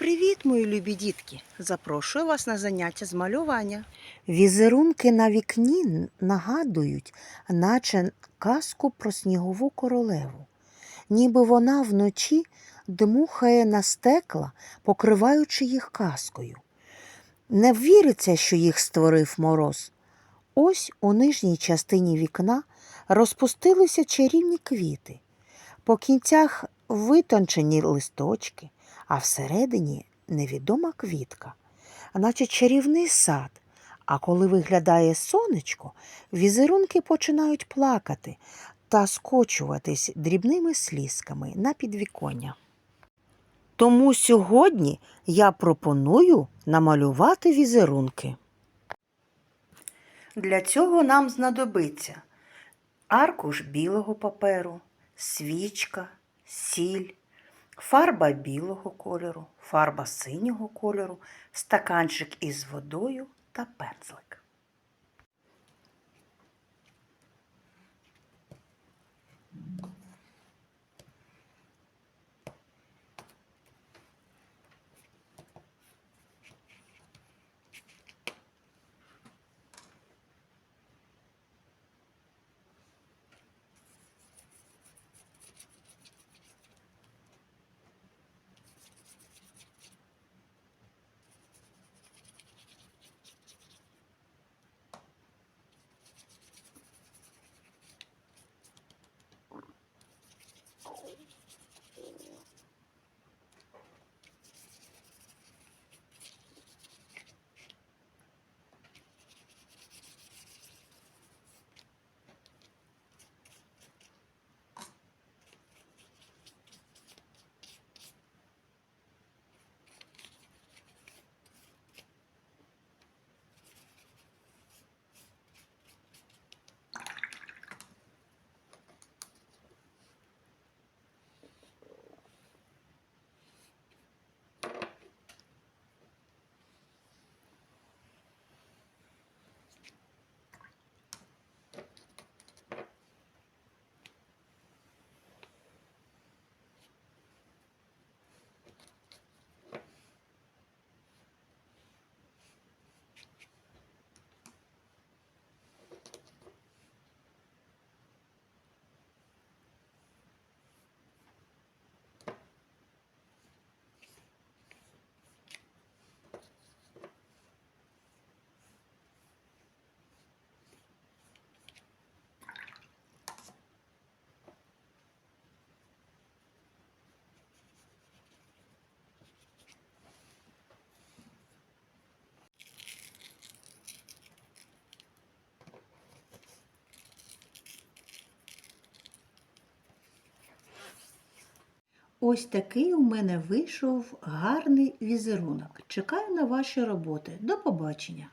Привіт, мої любі дітки! Запрошую вас на заняття з малювання. Візерунки на вікні нагадують, наче казку про снігову королеву. Ніби вона вночі дмухає на стекла, покриваючи їх казкою. Не віриться, що їх створив мороз. Ось у нижній частині вікна розпустилися чарівні квіти. По кінцях витончені листочки, а всередині невідома квітка, наче чарівний сад. А коли виглядає сонечко, візерунки починають плакати та скочуватись дрібними слізками на підвіконня. Тому сьогодні я пропоную намалювати візерунки. Для цього нам знадобиться аркуш білого паперу, свічка, сіль, фарба білого кольору, фарба синього кольору, стаканчик із водою та пензлик. Ось такий у мене вийшов гарний візерунок. Чекаю на ваші роботи. До побачення!